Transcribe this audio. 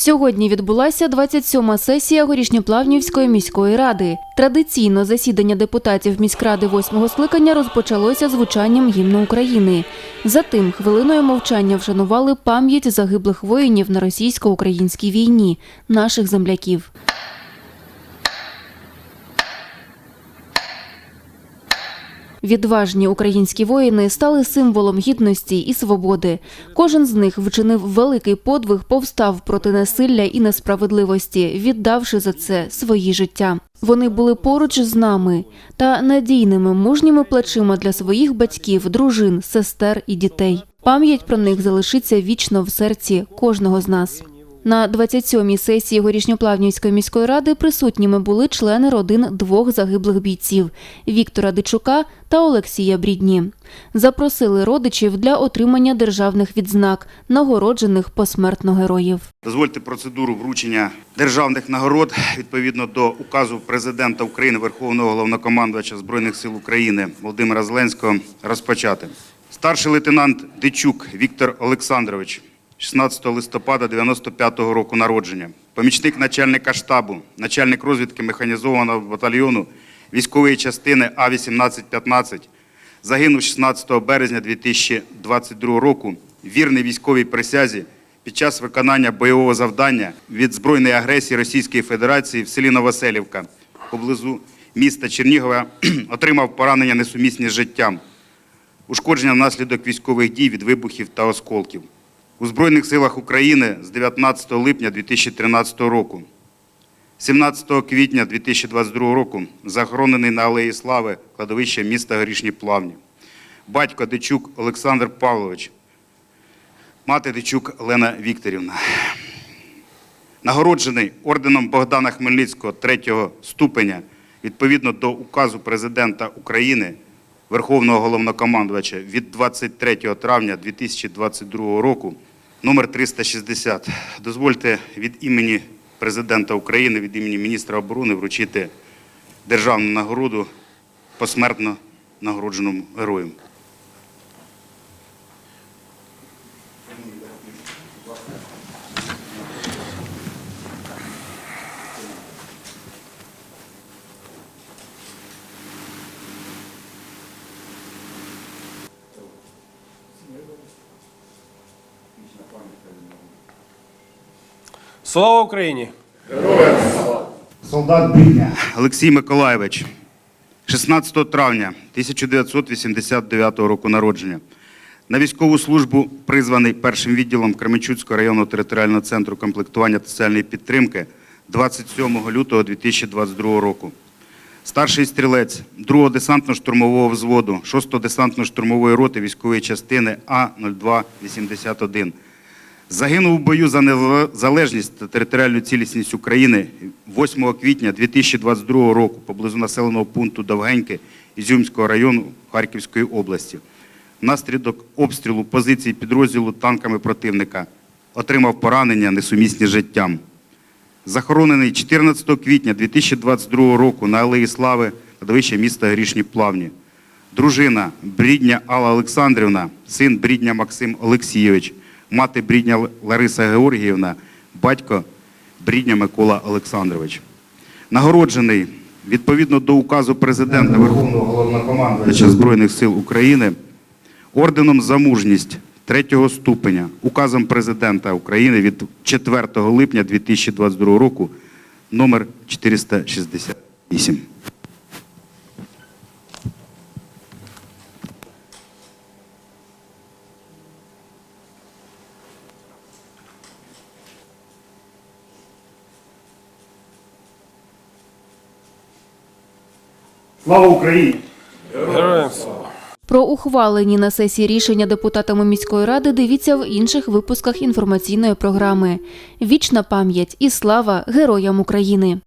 Сьогодні відбулася 27-ма сесія Горішньоплавнівської міської ради. Традиційно засідання депутатів міськради восьмого скликання розпочалося звучанням гімну України. Затим хвилиною мовчання вшанували пам'ять загиблих воїнів на російсько-українській війні, наших земляків. Відважні українські воїни стали символом гідності і свободи. Кожен з них вчинив великий подвиг, повстав проти насилля і несправедливості, віддавши за це свої життя. Вони були поруч з нами та надійними мужніми плечима для своїх батьків, дружин, сестер і дітей. Пам'ять про них залишиться вічно в серці кожного з нас. На 27-й сесії Горішньоплавнівської міської ради присутніми були члени родин двох загиблих бійців Віктора Дичука та Олексія Брідні. Запросили родичів для отримання державних відзнак, нагороджених посмертно героїв. Дозвольте процедуру вручення державних нагород відповідно до указу президента України, Верховного головнокомандувача Збройних сил України Володимира Зеленського розпочати. Старший лейтенант Дичук Віктор Олександрович, 16 листопада 95-го року народження, помічник начальника штабу, начальник розвідки механізованого батальйону військової частини А-1815, загинув 16 березня 2022 року, вірний військовій присязі під час виконання бойового завдання від збройної агресії Російської Федерації в селі Новоселівка поблизу міста Чернігова отримав поранення несумісні з життям, ушкодження внаслідок військових дій від вибухів та осколків. У Збройних силах України з 19 липня 2013 року. 17 квітня 2022 року захоронений на Алеї Слави кладовище міста Горішні Плавні. Батько Дичук Олександр Павлович, мати Дичук Олена Вікторівна. Нагороджений орденом Богдана Хмельницького третього ступеня відповідно до указу президента України, Верховного головнокомандувача від 23 травня 2022 року, номер 360. Дозвольте від імені президента України, від імені міністра оборони вручити державну нагороду посмертно нагородженому герою. Слава Україні! Солдат Брідня Олексій Миколаєвич, 16 травня 1989 року народження. На військову службу призваний першим відділом Кременчуцького районного територіального центру комплектування та соціальної підтримки 27 лютого 2022 року. Старший стрілець 2-го десантно-штурмового взводу 6-го десантно-штурмової роти військової частини А-0281. Загинув у бою за незалежність та територіальну цілісність України 8 квітня 2022 року поблизу населеного пункту Довгеньке Ізюмського району Харківської області. Внаслідок обстрілу позицій підрозділу танками противника отримав поранення несумісні життям. Захоронений 14 квітня 2022 року на Алеї Слави кладовище міста Грішні Плавні. Дружина Брідня Алла Олександрівна, син Брідня Максим Олексійович, мати Брідня Лариса Георгіївна, батько Брідня Микола Олександрович. Нагороджений відповідно до указу президента Верховного головнокомандувача Збройних сил України орденом за мужність третього ступеня, указом президента України від 4 липня 2022 року номер 468. Слава Україні! Героям слава! Про ухвалені на сесії рішення депутатами міської ради дивіться в інших випусках інформаційної програми. Вічна пам'ять і слава героям України.